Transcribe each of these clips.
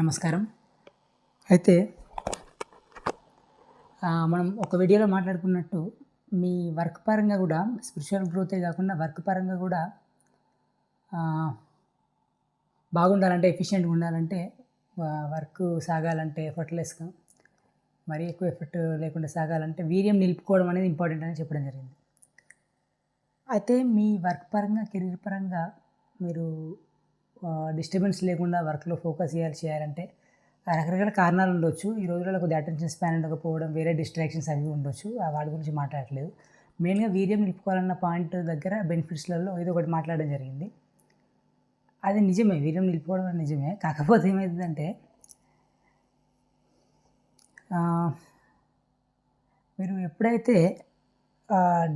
నమస్కారం. అయితే మనం ఒక వీడియోలో మాట్లాడుకున్నట్టు మీ వర్క్ పరంగా కూడా స్పిరిచువల్ గ్రోతే కాకుండా వర్క్ పరంగా కూడా బాగుండాలంటే ఎఫిషియెంట్గా ఉండాలంటే వర్క్ సాగాలంటే ఎఫర్ట్లెస్గా మరీ ఎక్కువ ఎఫర్ట్ లేకుండా సాగాలంటే వీర్యం నిలుపుకోవడం అనేది ఇంపార్టెంట్ అని చెప్పడం జరిగింది. అయితే మీ వర్క్ పరంగా కెరీర్ పరంగా మీరు డిస్టర్బెన్స్ లేకుండా వర్క్లో ఫోకస్ చేయాలి చేయాలంటే రకరకాల కారణాలు ఉండొచ్చు. ఈ రోజుల్లో కొద్దిగా అటెన్షన్ స్పాన్ ఉండకపోవడం వేరే డిస్ట్రాక్షన్స్ అవి ఉండొచ్చు. ఆ వాటి గురించి మాట్లాడట్లేదు. మెయిన్గా వీర్యం నిలుపుకోవాలన్న పాయింట్ దగ్గర బెనిఫిట్స్లలో ఏదో ఒకటి మాట్లాడడం జరిగింది. అది నిజమే వీర్యం నిలుపుకోవడం నిజమే. కాకపోతే ఏమవుతుందంటే మీరు ఎప్పుడైతే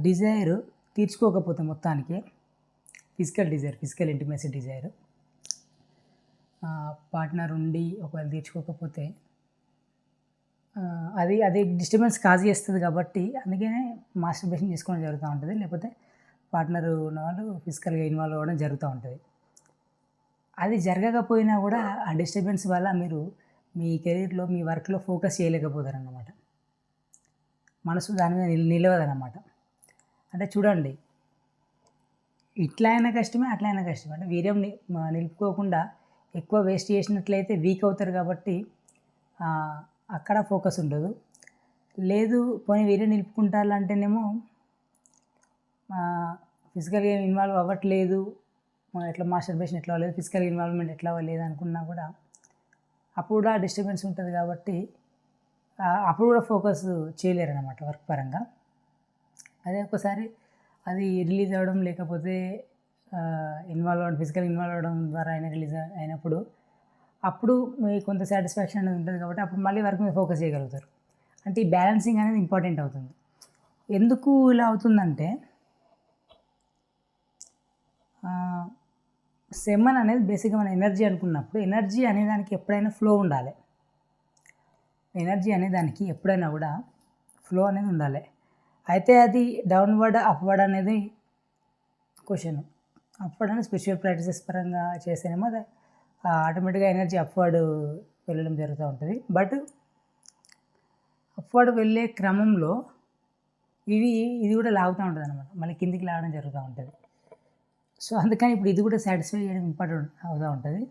డిజైర్ తీర్చుకోకపోతే మొత్తానికి physical desire physical intimacy desire partner ఉండి ఒకవేళ తీర్చుకోకపోతే అది అది డిస్టర్బెన్స్ కాజ్ చేస్తుంది కాబట్టి అందుకనే మాస్టర్బేషన్ చేసుకోవడం జరుగుతూ ఉంటుంది. లేకపోతే పార్ట్నర్ ఉన్న వాళ్ళు ఫిజికల్గా ఇన్వాల్వ్ అవ్వడం జరుగుతూ ఉంటుంది. అది జరగకపోయినా కూడా ఆ డిస్టర్బెన్స్ వల్ల మీరు మీ కెరీర్లో మీ వర్క్లో ఫోకస్ చేయలేకపోతారు అన్నమాట మనసు దాని మీద నిల్ నిలవదన్నమాట. అంటే చూడండి ఇట్లా అయినా కష్టమే అట్లా అయినా కష్టమే. అంటే వీర్యం నిలుపుకోకుండా ఎక్కువ వేస్ట్ చేసినట్లయితే వీక్ అవుతారు కాబట్టి అక్కడ ఫోకస్ ఉండదు. లేదు పోనీ వీరే నిలుపుకుంటారంటేనేమో ఫిజికల్గా ఇన్వాల్వ్ అవ్వట్లేదు. ఎట్లా మాస్టర్బేషన్ ఎట్లా అవ్వలేదు ఫిజికల్ ఇన్వాల్వ్మెంట్ ఎట్లా అవ్వలేదు అనుకున్నా కూడా అప్పుడు కూడా డిస్టర్బెన్స్ ఉంటుంది కాబట్టి అప్పుడు కూడా ఫోకస్ చేయలేరు అనమాట వర్క్ పరంగా. అదే ఒకసారి అది రిలీజ్ అవ్వడం లేకపోతే ఇన్వాల్వ్ అవ్వడం ఫిజికల్ ఇన్వాల్వ్ అవ్వడం ద్వారా అయినా రిలీజ్ అయినప్పుడు అప్పుడు మీకు కొంత సాటిస్ఫాక్షన్ అనేది ఉంటుంది కాబట్టి అప్పుడు మళ్ళీ వర్క్ మీద ఫోకస్ చేయగలుగుతారు. అంటే ఈ బ్యాలెన్సింగ్ అనేది ఇంపార్టెంట్ అవుతుంది. ఎందుకు ఇలా అవుతుందంటే సెమన్ అనేది బేసిక్గా మన ఎనర్జీ అనుకున్నప్పుడు ఎనర్జీ అనే దానికి ఎప్పుడైనా ఫ్లో ఉండాలి. ఎనర్జీ అనే దానికి ఎప్పుడైనా కూడా ఫ్లో అనేది ఉండాలి. అయితే అది డౌన్వర్డ్ అప్వర్డ్ అనేది క్వశ్చన్ అప్వర్డ్ అని స్పిరిచువల్ ప్రాక్టీసెస్ పరంగా చేస్తేనేమో అది ఆటోమేటిక్గా ఎనర్జీ అప్వర్డ్ వెళ్ళడం జరుగుతూ ఉంటుంది. బట్ అప్వర్డ్ వెళ్ళే క్రమంలో ఇవి ఇది కూడా లాగుతూ ఉంటుంది అనమాట మళ్ళీ కిందికి లాగడం జరుగుతూ ఉంటుంది. సో అందుకని ఇప్పుడు ఇది కూడా సాటిస్ఫై చేయడం ఇంపార్టెంట్ అవుతూ ఉంటుంది.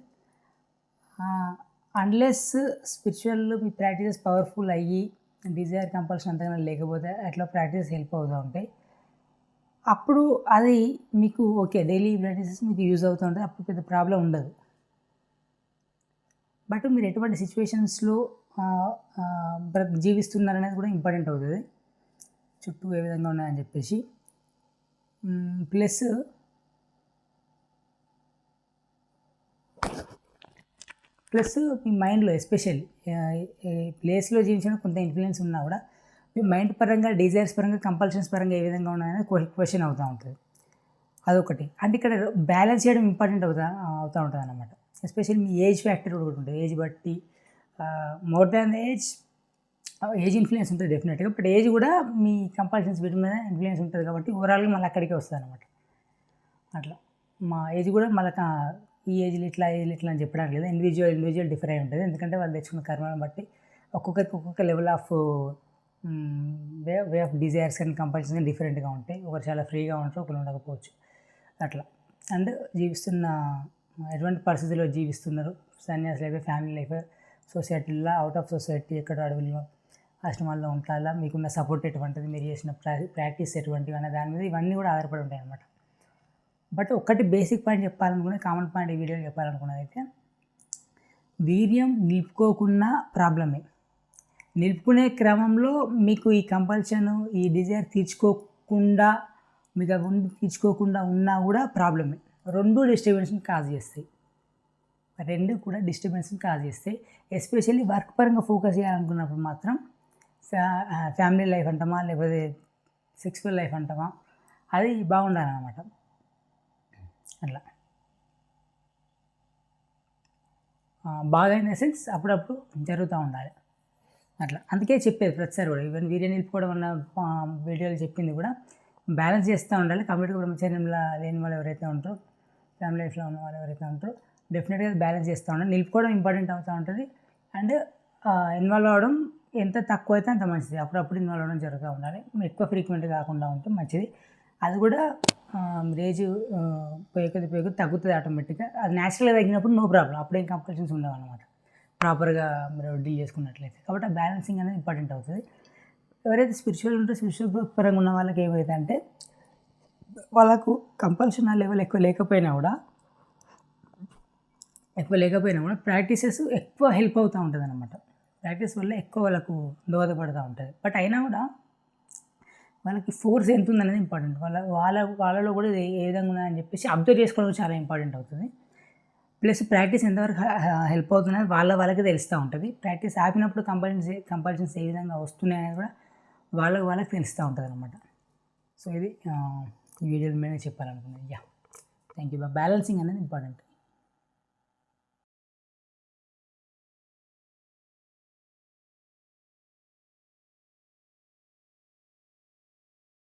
అన్లెస్ స్పిరిచువల్ మీ ప్రాక్టీసెస్ పవర్ఫుల్ అయ్యి డిజైర్ కంపల్షన్ అంతగా లేకపోతే అట్లా ప్రాక్టీస్ హెల్ప్ అవుతూ ఉంటాయి. అప్పుడు అది మీకు ఓకే డైలీ ప్రాక్టీసెస్ మీకు యూజ్ అవుతూ ఉంటుంది అప్పుడు పెద్ద ప్రాబ్లం ఉండదు. బట్ మీరు ఎటువంటి సిచ్యువేషన్స్లో జీవిస్తున్నారనేది కూడా ఇంపార్టెంట్ అవుతుంది. చుట్టూ ఏ విధంగా ఉన్నాయని చెప్పేసి. ప్లస్ ప్లస్ మీ మైండ్లో ఎస్పెషల్లీ ప్లేస్లో జీవించిన కొంత ఇన్ఫ్లుయెన్స్ ఉన్నా కూడా మీ మైండ్ పరంగా డిజైర్స్ పరంగా కంపల్షన్స్ పరంగా ఏ విధంగా ఉన్నాయని క్వశ్చన్ అవుతూ ఉంటుంది. అదొకటి. అంటే ఇక్కడ బ్యాలెన్స్ చేయడం ఇంపార్టెంట్ అవుతా అవుతూ ఉంటుంది అనమాట ఎస్పెషల్లీ మీ ఏజ్ ఫ్యాక్టర్ కూడా ఉంటుంది. ఏజ్ బట్టి more than age age influence ఉంటుంది డెఫినెట్గా. బట్ ఏజ్ కూడా మీ కంపల్షన్స్ వీటి మీద ఇన్ఫ్లుయెన్స్ ఉంటుంది కాబట్టి ఓవరాల్గా మళ్ళీ అక్కడికే వస్తుంది అనమాట అట్లా. మా ఏజ్ కూడా మళ్ళీ ఈ ఏజ్లో ఇట్లా ఏజ్లో ఇట్లా అని చెప్పడానికి లేదు. ఇండివిజువల్ ఇండివిజువల్ డిఫర్ అయి ఉంటుంది. ఎందుకంటే వాళ్ళు తెచ్చుకున్న కర్మను బట్టి ఒక్కొక్కరికి ఒక్కొక్క level of way way of desires కానీ కంపల్సరీ డిఫరెంట్గా ఉంటాయి. ఒకరు చాలా ఫ్రీగా ఉంటారు ఒకరు ఉండకపోవచ్చు. అట్లా. అండ్ జీవిస్తున్న ఎటువంటి పరిస్థితుల్లో జీవిస్తున్నారు? సన్యాస లైఫ్ ఫ్యామిలీ లైఫ్? సొసైటీలో అవుట్ ఆఫ్ సొసైటీ ఎక్కడ అడవుల్లో ఆశ్రమాల్లో ఉంటారా? మీకున్న సపోర్ట్ ఎటువంటిది? మీరు చేసిన ప్రా ప్రాక్టీస్ ఎటువంటివి? అనే దాని మీద ఇవన్నీ కూడా ఆధారపడి ఉంటాయి అన్నమాట. బట్ ఒక్కటి బేసిక్ పాయింట్ చెప్పాలనుకునే కామన్ పాయింట్ ఈ వీడియోలో చెప్పాలనుకున్నది అయితే వీర్యం నిలుపుకోకున్న ప్రాబ్లమే నిలుపుకునే క్రమంలో మీకు ఈ కంపల్షన్ ఈ డిజైర్ తీర్చుకోకుండా మీకు అవి తీర్చుకోకుండా ఉన్నా కూడా ప్రాబ్లమే రెండు డిస్టర్బెన్స్ని కాజ్ చేస్తాయి. రెండు కూడా డిస్టర్బెన్స్ని కాజ్ చేస్తాయి. ఎస్పెషల్లీ వర్క్ పరంగా ఫోకస్ చేయాలనుకున్నప్పుడు మాత్రం ఫ్యామిలీ లైఫ్ అంటామా లేకపోతే సెక్సువల్ లైఫ్ అంటామా అది బాగుండాలన్నమాట. అట్లా. బాగా ఇన్ సెన్స్ అప్పుడప్పుడు జరుగుతూ ఉండాలి. అట్లా. అందుకే చెప్పేది ప్రతిసారి కూడా. ఈవెన్ వీడియో నిలుపుకోవడం అన్న వీడియోలు చెప్పింది కూడా బ్యాలెన్స్ చేస్తూ ఉండాలి. కంప్లీట్ కూడా చర్యంలో లేని వాళ్ళు ఎవరైతే ఉంటారో ఫ్యామిలీ లైఫ్లో ఉన్న వాళ్ళు ఎవరైతే ఉంటారో డెఫినెట్గా బ్యాలెన్స్ చేస్తూ ఉండాలి. నిలుపుకోవడం ఇంపార్టెంట్ అవుతూ ఉంటుంది. అండ్ ఇన్వాల్వ్ అవ్వడం ఎంత తక్కువ అయితే అంత మంచిది. అప్పుడప్పుడు ఇన్వాల్వ్ అవ్వడం జరుగుతూ ఉండాలి. ఎక్కువ ఫ్రీక్వెంట్ కాకుండా ఉంటే మంచిది. అది కూడా రేజ్ పోయే కొద్ది పోయే కొద్ది తగ్గుతుంది ఆటోమేటిక్గా. అది న్యాచురల్గా తగ్గినప్పుడు నో ప్రాబ్లం అప్పుడేం కంపల్షన్స్ ఉండవు అనమాట ప్రాపర్గా మీరు డీల్ చేసుకున్నట్లయితే. కాబట్టి ఆ బ్యాలెన్సింగ్ అనేది ఇంపార్టెంట్ అవుతుంది. ఎవరైతే స్పిరిచువల్ ఉంటే స్పిరిచువల్ పరంగా ఉన్న వాళ్ళకి ఏమైతే అంటే వాళ్ళకు కంపల్షన్ ఆ లెవెల్ ఎక్కువ లేకపోయినా కూడా ఎక్కువ లేకపోయినా కూడా ప్రాక్టీసెస్ ఎక్కువ హెల్ప్ అవుతూ ఉంటుంది అనమాట ప్రాక్టీస్ వల్ల ఎక్కువ వాళ్ళకు దోహదపడుతూ ఉంటుంది. బట్ అయినా కూడా వాళ్ళకి ఫోర్స్ ఎంత ఉందనేది ఇంపార్టెంట్ వాళ్ళ వాళ్ళ వాళ్ళలో కూడా ఏ విధంగా ఉందని చెప్పేసి అబ్జర్వ్ చేసుకోవడం చాలా ఇంపార్టెంట్ అవుతుంది. ప్లస్ ప్రాక్టీస్ ఎంతవరకు హెల్ప్ అవుతున్నది వాళ్ళ వాళ్ళకి తెలుస్తూ ఉంటుంది. ప్రాక్టీస్ ఆపినప్పుడు కంపల్షన్స్ కంపల్షన్స్ ఏ విధంగా వస్తున్నాయి అనేది కూడా వాళ్ళకి వాళ్ళకి తెలుస్తూ ఉంటుంది అనమాట సో ఇది ఈ వీడియో మీద చెప్పాలనుకున్నాను యా. థ్యాంక్ యూ బ్యాలెన్సింగ్ అనేది ఇంపార్టెంట్.